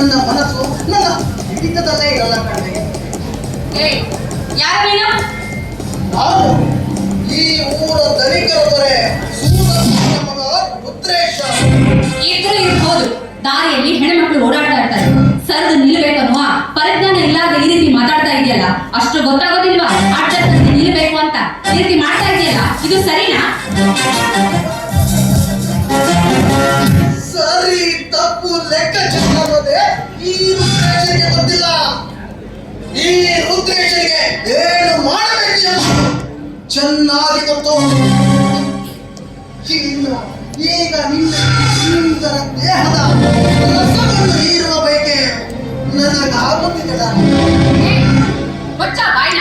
ನನ್ನ ಮನಸ್ಸು ನನ್ನ ಹಿಡಿತದಲ್ಲೇ ಇರಲ್ಲ ಕಣ್ಣಿಗೆ ಯಾರು ನೀನು? ನಾನು ಈ ಊರ ದಲಿತರ ದೊರೆ ಸೂರಪ್ಪನ ಮಗ ರುದ್ರೇಶ. ಇದ್ರು ಇರ್ಬೋದು. ದಾರಿಯಲ್ಲಿ ಹೆಣ್ಮಕ್ಳು ಓಡಾಡ್ತಾ ಇರ್ತಾರೆ. ಸರಿದು ನಿಲ್ಬೇಕನ್ನುವ ಪರಿಜ್ಞಾನ ಇಲ್ಲದ ಈ ರೀತಿ ಮಾತಾಡ್ತಾ ಇದೆಯಲ್ಲ? ಅಷ್ಟು ಗೊತ್ತಾಗೋದಿಲ್ವಾ? ಅಡ್ಜಸ್ಟ್ ನಿಲ್ಬೇಕು ಅಂತ ಈ ರೀತಿ ಮಾಡ್ತಾ ಇದೆಯಲ್ಲ? ಇದು ಸರಿನಾ? ಸರಿ ತಪ್ಪು ಲೆಕ್ಕಾಚಾರ ಈ ರುದ್ರೇಶನಿಗೆ ಏನು ಮಾಡಬೇಕು ಎಂದು ಚೆನ್ನಾಗಿ ಈಗ ನಿನ್ನ ಸುಂದರ ದೇಹದ ರಸವನ್ನು ಹೀರುವ ಬಯಕೆ ನನಗಾಗುತ್ತಿದ್ದಲ್ಲ ಬಚ್ಚ ಬಾಯ್ನ.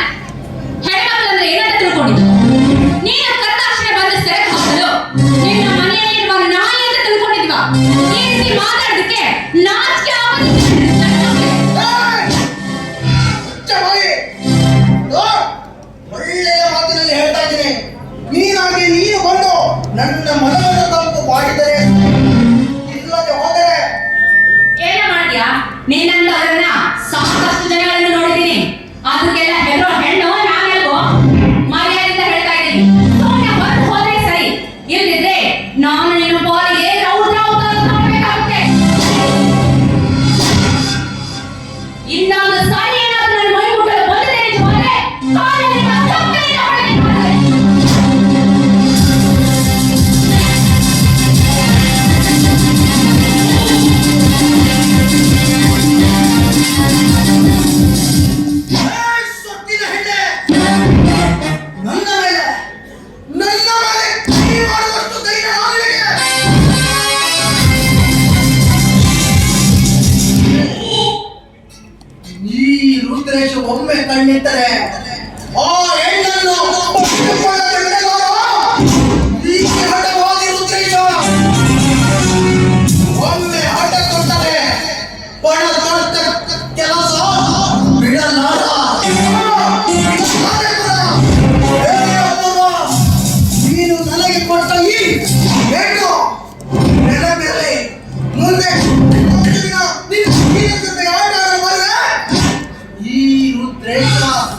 ನೀನು ಕರ್ತಾಕ್ಷಣ ಬಂದು ಸೆರೆ ಹಾಕಲು, ನಿನ್ನ ಮನೆಯಲ್ಲಿರುವ ನಾಯಿ ಅಂತ ನಾಚಿಕೆ ನನ್ನ ಮನವನ್ನು ತಪ್ಪು ಮಾಡಿದರೆ, ಇಲ್ಲದೆ ಹೋದರೆ. ಏನ ಮಾಡ್ತೀಯಾ? ನಿನ್ನಂತವರನ್ನ ಸಾಕಷ್ಟು ಜನಗಳನ್ನು ನೋಡಿದ್ದೀನಿ. ಅದಕ್ಕೆಲ್ಲ ಹೆದರೋ ಹೆಣ್ಣು ನಾನೆಲ್ವೋ ಮರ್ಯಾದೆಯಿಂದ ಹೇಳ್ತಾ ಇದ್ದೀನಿ. ಸುಮ್ಮನೆ ಹೊರಟು ಹೋದ್ರೆ ಸರಿ. ಇಲ್ದಿದ್ರೆ ನಾನು ನಿನ್ನ ಬಾಲಿಗೆ ರೌದ್ರ ಅವತಾರ ಮಾಡಬೇಕಾಗುತ್ತೆ ಇನ್ನೊಂದು ಸಾರಿ ರುದ್ರೇಶ ಒಮ್ಮೆ ಕಣ್ಣಿಟ್ಟರೆ ಆ ಹೆಣ್ಣನ್ನು ರುದ್ರೇಶ ಒಮ್ಮೆ ಹಠ ಕೊಟ್ಟರೆ 是吗